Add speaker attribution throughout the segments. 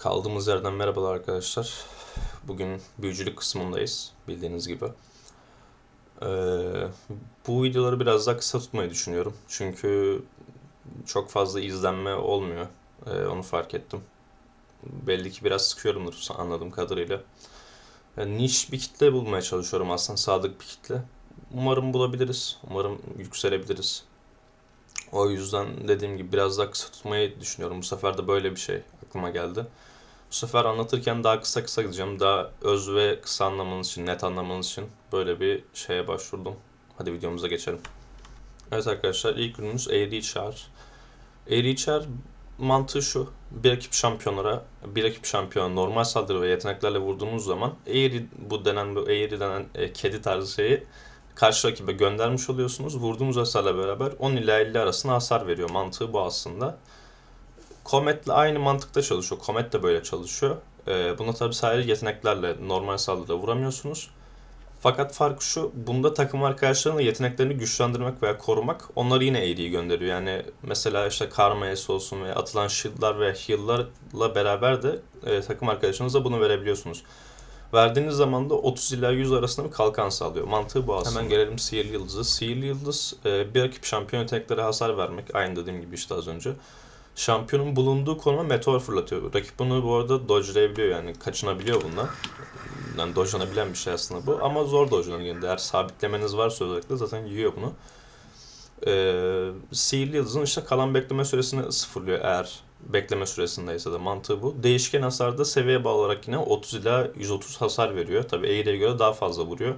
Speaker 1: Kaldığımız yerden merhabalar arkadaşlar. Bugün büyücülük kısmındayız bildiğiniz gibi. Ee, bu videoları biraz daha kısa tutmayı düşünüyorum. Çünkü çok fazla izlenme olmuyor. Ee, onu fark ettim. Belli ki biraz sıkıyorumdur anladığım kadarıyla. Yani niş bir kitle bulmaya çalışıyorum aslında sadık bir kitle. Umarım bulabiliriz. Umarım yükselebiliriz. O yüzden dediğim gibi biraz daha kısa tutmayı düşünüyorum. Bu sefer de böyle bir şey aklıma geldi. Bu sefer anlatırken daha kısa kısa gideceğim. Daha öz ve kısa anlamanız için, net anlamanız için böyle bir şeye başvurdum. Hadi videomuza geçelim. Evet arkadaşlar ilk ürünümüz Eğri Çağır mantığı şu. Bir ekip şampiyonlara, bir ekip şampiyona normal saldırı ve yeteneklerle vurduğunuz zaman Eğri bu denen bu Eğri denen e, kedi tarzı şeyi karşı rakibe göndermiş oluyorsunuz. Vurduğunuz hasarla beraber 10 ila 50 arasında hasar veriyor. Mantığı bu aslında. Comet'le aynı mantıkta çalışıyor. Comet de böyle çalışıyor. Ee, buna tabi sadece yeteneklerle normal saldırıda vuramıyorsunuz. Fakat fark şu, bunda takım arkadaşlarının yeteneklerini güçlendirmek veya korumak onları yine eğriyi gönderiyor. Yani mesela işte Karma S olsun veya atılan shieldlar ve heal'larla beraber de e, takım arkadaşınıza bunu verebiliyorsunuz. Verdiğiniz zaman da 30 ila 100 arasında bir kalkan sağlıyor. Mantığı bu aslında. Hemen gelelim Sihirli Yıldız'a. Sihirli Yıldız e, bir rakip şampiyon yeteneklere hasar vermek. Aynı dediğim gibi işte az önce. Şampiyonun bulunduğu konuma meteor fırlatıyor. Rakip bunu bu arada dodge'layabiliyor yani kaçınabiliyor bundan. Yani dodge'lanabilen bir şey aslında bu ama zor dodge'lanıyor. Eğer sabitlemeniz varsa özellikle zaten yiyor bunu. Ee, Sihirli Yıldız'ın işte kalan bekleme süresini sıfırlıyor eğer bekleme süresindeyse de mantığı bu. Değişken hasarda seviye bağlı olarak yine 30 ila 130 hasar veriyor. Tabi Eğri'ye göre daha fazla vuruyor.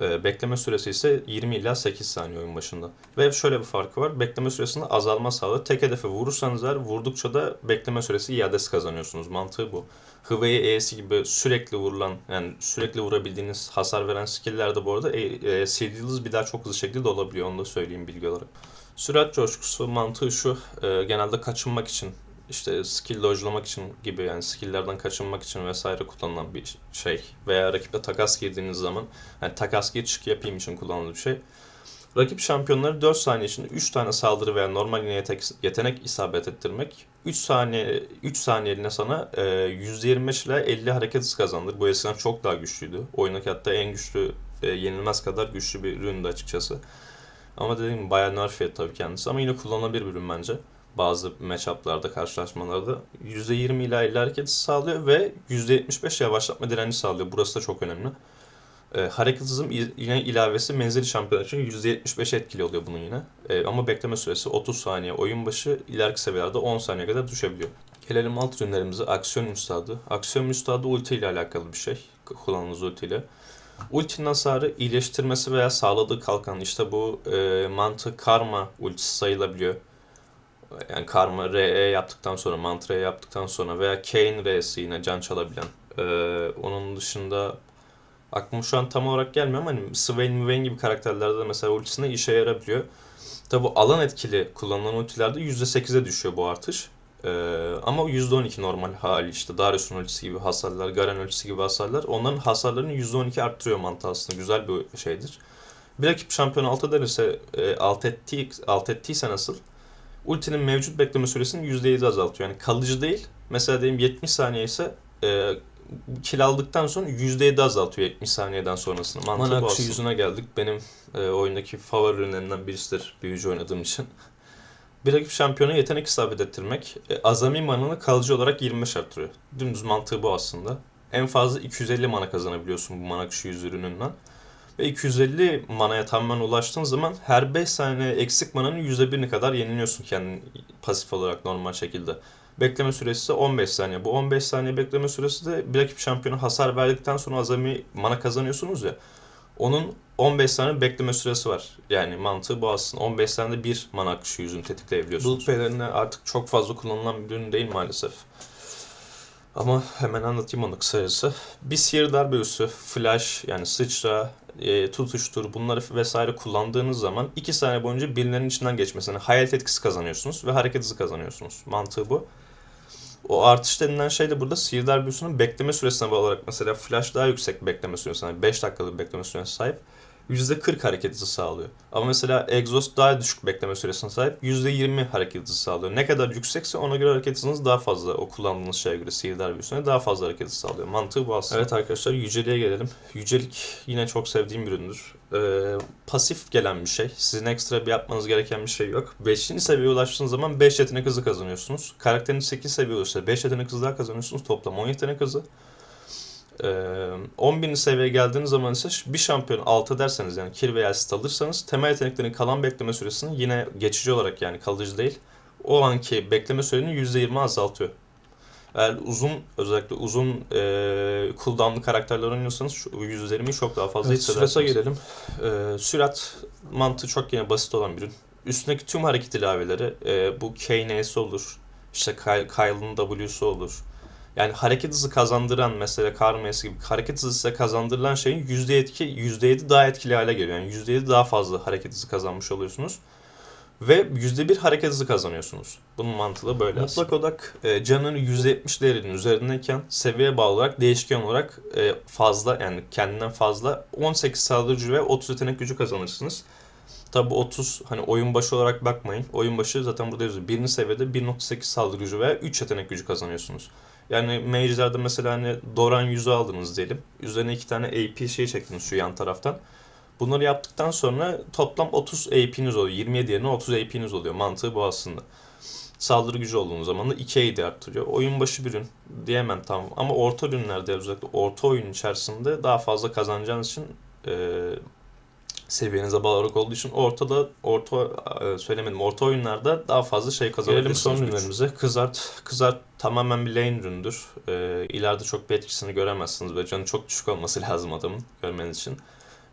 Speaker 1: Ee, bekleme süresi ise 20 ila 8 saniye oyun başında. Ve şöyle bir farkı var. Bekleme süresinde azalma sağlıyor. Tek hedefe vurursanız eğer vurdukça da bekleme süresi iadesi kazanıyorsunuz. Mantığı bu. Hıvayı E'si gibi sürekli vurulan yani sürekli vurabildiğiniz hasar veren skill'lerde bu arada e, e, Yıldız bir daha çok hızlı şekilde olabiliyor. Onu da söyleyeyim bilgi olarak. Sürat coşkusu mantığı şu. e, genelde kaçınmak için işte skill dodge'lamak için gibi yani skill'lerden kaçınmak için vesaire kullanılan bir şey. Veya rakiple takas girdiğiniz zaman yani takas çık yapayım için kullanılan bir şey. Rakip şampiyonları 4 saniye içinde 3 tane saldırı veya normal yetenek, yetenek isabet ettirmek 3 saniye 3 saniyeliğine sana e, %25 ile 50 hareket hızı kazandırır. Bu eskiden çok daha güçlüydü. Oyundaki hatta en güçlü e, yenilmez kadar güçlü bir üründü açıkçası. Ama dediğim gibi bayağı nerf tabii kendisi ama yine kullanılabilir bir ürün bence bazı matchup'larda, karşılaşmalarda %20 ila 50 hareket sağlıyor ve %75 yavaşlatma direnci sağlıyor. Burası da çok önemli. E, hareket hızım yine ilavesi menzili şampiyon için %75 etkili oluyor bunun yine. E, ama bekleme süresi 30 saniye. Oyun başı ileriki seviyelerde 10 saniye kadar düşebiliyor. Gelelim alt ürünlerimize. Aksiyon Üstadı. Aksiyon Üstadı ulti ile alakalı bir şey. Kullandığınız ulti ile. Ultinin hasarı iyileştirmesi veya sağladığı kalkan. İşte bu e, mantık karma ultisi sayılabiliyor yani Karma RE yaptıktan sonra, Mantra yaptıktan sonra veya Kane R'si yine can çalabilen. Ee, onun dışında aklıma şu an tam olarak gelmiyor ama hani Swain Mwain gibi karakterlerde de mesela ultisinde işe yarabiliyor. Tabi alan etkili kullanılan ultilerde %8'e düşüyor bu artış. Ee, ama %12 normal hali işte Darius'un ultisi gibi hasarlar, Garen ultisi gibi hasarlar onların hasarlarını %12 arttırıyor mantığı aslında güzel bir şeydir. Bir rakip şampiyon alt ederse, e, alt, ettiği, alt ettiyse nasıl ultinin mevcut bekleme süresini %7 azaltıyor. Yani kalıcı değil. Mesela diyelim 70 saniye ise e, kill aldıktan sonra %7 azaltıyor 70 saniyeden sonrasını. Mantığı Mana aslında. yüzüne geldik. Benim e, oyundaki favori ürünlerinden birisidir büyücü oynadığım için. Bir rakip şampiyona yetenek isabet ettirmek e, azami mananı kalıcı olarak 25 arttırıyor. Dümdüz mantığı bu aslında. En fazla 250 mana kazanabiliyorsun bu mana akışı yüz ürününden. Ve 250 manaya tamamen ulaştığın zaman her 5 saniye eksik mananın %1'ini kadar yeniliyorsun kendin pasif olarak normal şekilde. Bekleme süresi ise 15 saniye. Bu 15 saniye bekleme süresi de bir rakip şampiyonu hasar verdikten sonra azami mana kazanıyorsunuz ya. Onun 15 saniye bekleme süresi var. Yani mantığı bu aslında. 15 saniyede bir mana akışı yüzünü tetikleyebiliyorsunuz. Bulut pelerini artık çok fazla kullanılan bir ürün değil maalesef. Ama hemen anlatayım onu kısacası. Bir sihir darbe üssü, flash yani sıçra, e, tutuştur bunları vesaire kullandığınız zaman 2 saniye boyunca birilerinin içinden geçmesine hayalet etkisi kazanıyorsunuz ve hareket hızı kazanıyorsunuz. Mantığı bu. O artış denilen şey de burada sihirdar büyüsünün bekleme süresine bağlı olarak mesela flash daha yüksek bekleme süresine, 5 dakikalık bekleme süresine sahip. %40 hareket hızı sağlıyor. Ama mesela Exhaust daha düşük bekleme süresine sahip %20 hareket hızı sağlıyor. Ne kadar yüksekse ona göre hareket hızınız daha fazla. O kullandığınız şeye göre sihirdar büyüsüne daha fazla hareket hızı sağlıyor. Mantığı bu aslında. Evet arkadaşlar yüceliğe gelelim. Yücelik yine çok sevdiğim bir üründür. Ee, pasif gelen bir şey. Sizin ekstra bir yapmanız gereken bir şey yok. 5. seviyeye ulaştığınız zaman 5 yetenek hızı kazanıyorsunuz. Karakteriniz 8 seviye olursa 5 yetenek hızı daha kazanıyorsunuz. Toplam 10 yetenek hızı. Ee, 10.000 seviyeye geldiğiniz zaman ise bir şampiyon 6 derseniz yani kill veya assist alırsanız temel yeteneklerin kalan bekleme süresini yine geçici olarak yani kalıcı değil o anki bekleme süreni %20 azaltıyor. Eğer uzun özellikle uzun e, cooldown'lı karakterler oynuyorsanız şu %20'yi çok daha fazla
Speaker 2: Evet,
Speaker 1: hissedersiniz.
Speaker 2: sürate
Speaker 1: gelelim. Ee, sürat mantığı çok yine basit olan bir ürün. Üstündeki tüm hareket ilaveleri e, bu K'n'si olur. İşte Ky- Kyle'ın W'su olur. Yani hareket hızı kazandıran mesela Karma'sı gibi hareket hızı size kazandırılan şeyin %7, %7 daha etkili hale geliyor. Yani %7 daha fazla hareket hızı kazanmış oluyorsunuz. Ve %1 hareket hızı kazanıyorsunuz. Bunun mantığı böyle Mutlak odak e, canının %70 değerinin üzerindeyken seviye bağlı olarak değişken olarak e, fazla yani kendinden fazla 18 saldırı gücü ve 30 yetenek gücü kazanırsınız. Tabi 30 hani oyun başı olarak bakmayın. Oyun başı zaten burada yazıyor. Birinci seviyede 1.8 saldırı gücü ve 3 yetenek gücü kazanıyorsunuz. Yani mage'lerde mesela hani Doran yüzü aldınız diyelim. Üzerine iki tane AP şey çektiniz şu yan taraftan. Bunları yaptıktan sonra toplam 30 AP'niz oluyor. 27 yerine 30 AP'niz oluyor. Mantığı bu aslında. Saldırı gücü olduğunuz zaman da 2 AD arttırıyor. Oyun başı bir ürün diyemem tamam. Ama orta ürünlerde özellikle orta oyun içerisinde daha fazla kazanacağınız için e, seviyenize bağlı olarak olduğu için ortada orta e, söylemedim orta oyunlarda daha fazla şey
Speaker 2: Gelelim
Speaker 1: kazanabilirsiniz.
Speaker 2: son
Speaker 1: güç.
Speaker 2: ürünlerimize.
Speaker 1: Kızart, kızart tamamen bir lane üründür. Ee, ileride çok bir etkisini göremezsiniz ve canı çok düşük olması lazım adamın görmeniz için.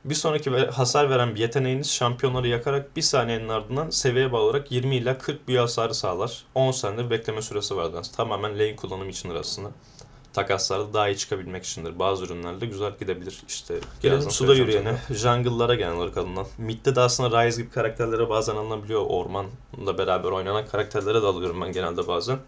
Speaker 1: Bir sonraki ve- hasar veren bir yeteneğiniz şampiyonları yakarak bir saniyenin ardından seviyeye bağlı olarak 20 ila 40 büyü hasarı sağlar. 10 saniye bekleme süresi vardır. Tamamen lane kullanımı içindir aslında. Takaslarda daha iyi çıkabilmek içindir. Bazı ürünlerde güzel gidebilir. İşte
Speaker 2: Gelelim suda yürüyene.
Speaker 1: Jungle'lara genel olarak alınan. Mid'de de aslında Ryze gibi karakterlere bazen alınabiliyor. Ormanla beraber oynanan karakterlere de alıyorum ben genelde bazen.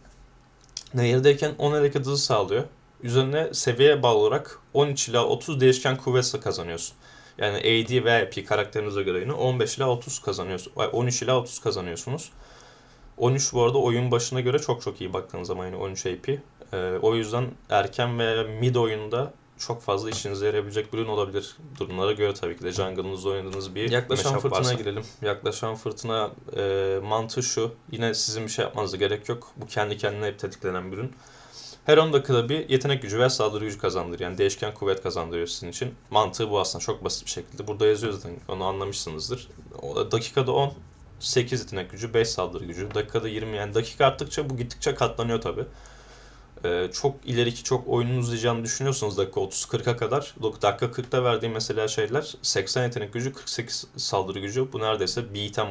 Speaker 1: Nehirdeyken 10 hareket hızı sağlıyor. Üzerine seviyeye bağlı olarak 13 ila 30 değişken kuvvet kazanıyorsun. Yani AD ve AP karakterinize göre yine 15 ila 30 kazanıyorsun. ay, 13 ila 30 kazanıyorsunuz. 13 bu arada oyun başına göre çok çok iyi baktığınız zaman yine 13 AP. Ee, o yüzden erken ve mid oyunda çok fazla işinize yarayabilecek bir ürün olabilir. Durumlara göre tabii ki de jungle'ınızda oynadığınız bir
Speaker 2: Yaklaşan fırtınaya
Speaker 1: varsa. girelim. Yaklaşan fırtına e, mantığı şu. Yine sizin bir şey yapmanıza gerek yok. Bu kendi kendine hep tetiklenen bir ürün. Her 10 dakikada bir yetenek gücü ve saldırı gücü kazandırıyor. Yani değişken kuvvet kazandırıyor sizin için. Mantığı bu aslında çok basit bir şekilde. Burada yazıyor zaten onu anlamışsınızdır. O da dakikada 10, 8 yetenek gücü, 5 saldırı gücü. Dakikada 20 yani dakika arttıkça bu gittikçe katlanıyor tabi. çok ileriki çok oyunun uzayacağını düşünüyorsanız dakika 30-40'a kadar dakika 40'ta verdiğim mesela şeyler 80 yetenek gücü 48 saldırı gücü bu neredeyse bir item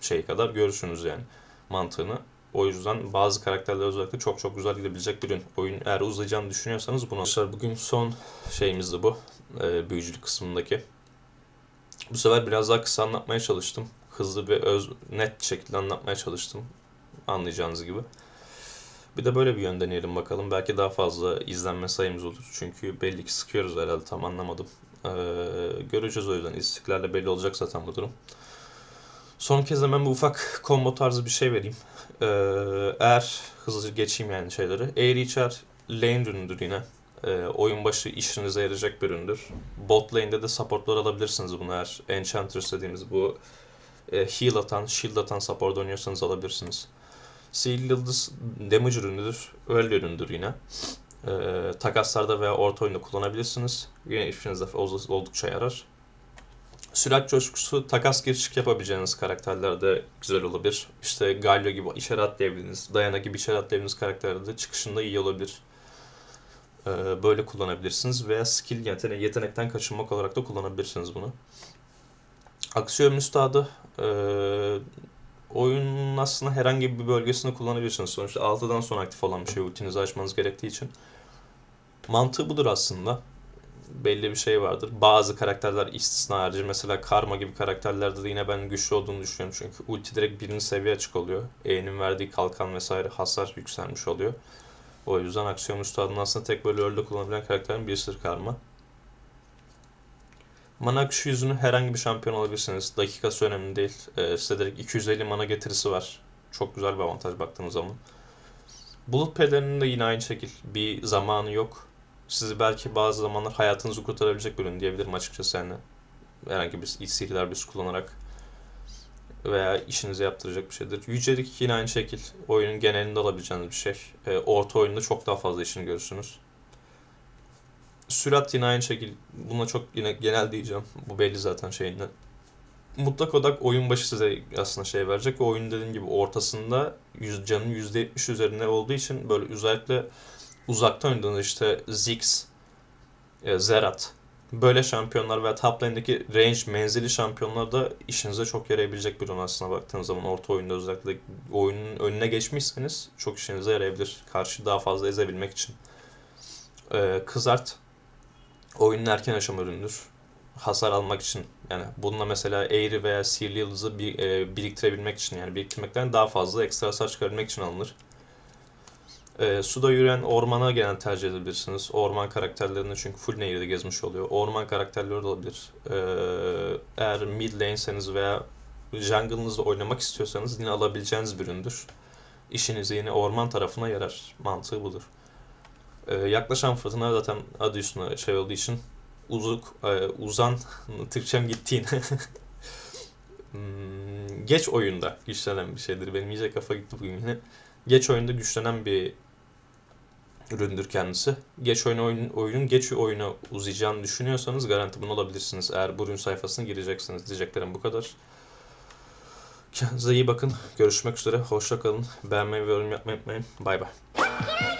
Speaker 1: şey kadar görürsünüz yani mantığını. O yüzden bazı karakterler özellikle çok çok güzel gidebilecek bir ürün. Oyun eğer uzayacağını düşünüyorsanız bunu Arkadaşlar bugün son şeyimiz de bu. E, büyücülük kısmındaki. Bu sefer biraz daha kısa anlatmaya çalıştım. Hızlı ve öz, net şekilde anlatmaya çalıştım. Anlayacağınız gibi. Bir de böyle bir yön deneyelim bakalım. Belki daha fazla izlenme sayımız olur. Çünkü belli ki sıkıyoruz herhalde tam anlamadım. Ee, göreceğiz o yüzden. İstiklerle belli olacak zaten bu durum. Son kez hemen bir ufak combo tarzı bir şey vereyim. Ee, eğer hızlıca geçeyim yani şeyleri. Air içer lane ürünüdür yine. Ee, oyun başı işinize yarayacak bir üründür. Bot lane'de de supportlar alabilirsiniz bunu eğer Enchantress dediğimiz bu e, heal atan, shield atan support oynuyorsanız alabilirsiniz. Seal Yıldız damage ürünüdür. Bir üründür yine. Ee, takaslarda veya orta oyunda kullanabilirsiniz. Yine işinize old- oldukça yarar. Sürat coşkusu takas giriş yapabileceğiniz karakterlerde güzel olabilir. İşte Galio gibi içeri atlayabildiğiniz, Diana gibi içeri atlayabildiğiniz karakterlerde çıkışında iyi olabilir. Ee, böyle kullanabilirsiniz veya skill yetenek, yetenekten kaçınmak olarak da kullanabilirsiniz bunu. Aksiyon müstahadı ee, oyunun aslında herhangi bir bölgesinde kullanabilirsiniz. Sonuçta 6'dan sonra aktif olan bir şey ultinizi açmanız gerektiği için. Mantığı budur aslında. Belli bir şey vardır. Bazı karakterler istisna harici. Mesela Karma gibi karakterlerde de yine ben güçlü olduğunu düşünüyorum. Çünkü ulti direkt birinci seviye açık oluyor. E'nin verdiği kalkan vesaire hasar yükselmiş oluyor. O yüzden aksiyon üstadının aslında tek böyle öyle kullanabilen karakterin birisidir Karma. Mana akışı yüzünü herhangi bir şampiyon alabilirsiniz. Dakikası önemli değil. Ee, size direkt 250 mana getirisi var. Çok güzel bir avantaj baktığınız zaman. Bulut pelerinin de yine aynı şekil. Bir zamanı yok. Sizi belki bazı zamanlar hayatınızı kurtarabilecek bir ürün diyebilirim açıkçası yani. Herhangi bir sihirler bir kullanarak veya işinize yaptıracak bir şeydir. Yücelik yine aynı şekil. Oyunun genelinde alabileceğiniz bir şey. Ee, orta oyunda çok daha fazla işini görürsünüz. Sürat yine aynı şekil. Buna çok yine genel diyeceğim. Bu belli zaten şeyinden. Mutlak odak oyun başı size aslında şey verecek. O oyun dediğim gibi ortasında yüz, canın %70 üzerinde olduğu için böyle özellikle uzaktan oynadığınız işte Ziggs, e, Zerat böyle şampiyonlar veya top lane'deki range menzili şampiyonlar da işinize çok yarayabilecek bir oyun aslına baktığınız zaman orta oyunda özellikle oyunun önüne geçmişseniz çok işinize yarayabilir. Karşı daha fazla ezebilmek için. Ee, kızart oyunun erken aşama ürünüdür. Hasar almak için yani bununla mesela eğri veya sihirli yıldızı bir, e, biriktirebilmek için yani biriktirmekten daha fazla ekstra hasar çıkarabilmek için alınır. Ee, suda yürüyen ormana gelen tercih edebilirsiniz. Orman karakterlerinde çünkü full nehirde gezmiş oluyor. Orman karakterleri de olabilir. Ee, eğer mid lane'seniz veya jungle'ınızda oynamak istiyorsanız yine alabileceğiniz bir üründür. İşinize yine orman tarafına yarar. Mantığı budur. Ee, yaklaşan fırtına zaten adı üstüne şey olduğu için uzuk, e, uzan, Türkçem gittiğine Hmm, geç oyunda güçlenen bir şeydir. Benim iyice kafa gitti bugün yine. Geç oyunda güçlenen bir üründür kendisi. Geç oyun, oyun oyunun geç oyuna uzayacağını düşünüyorsanız garanti bunu alabilirsiniz. Eğer bu ürün sayfasına gireceksiniz. Diyeceklerim bu kadar. Kendinize iyi bakın. Görüşmek üzere. Hoşça kalın. Beğenmeyi ve yorum yapmayı unutmayın. Bay bay.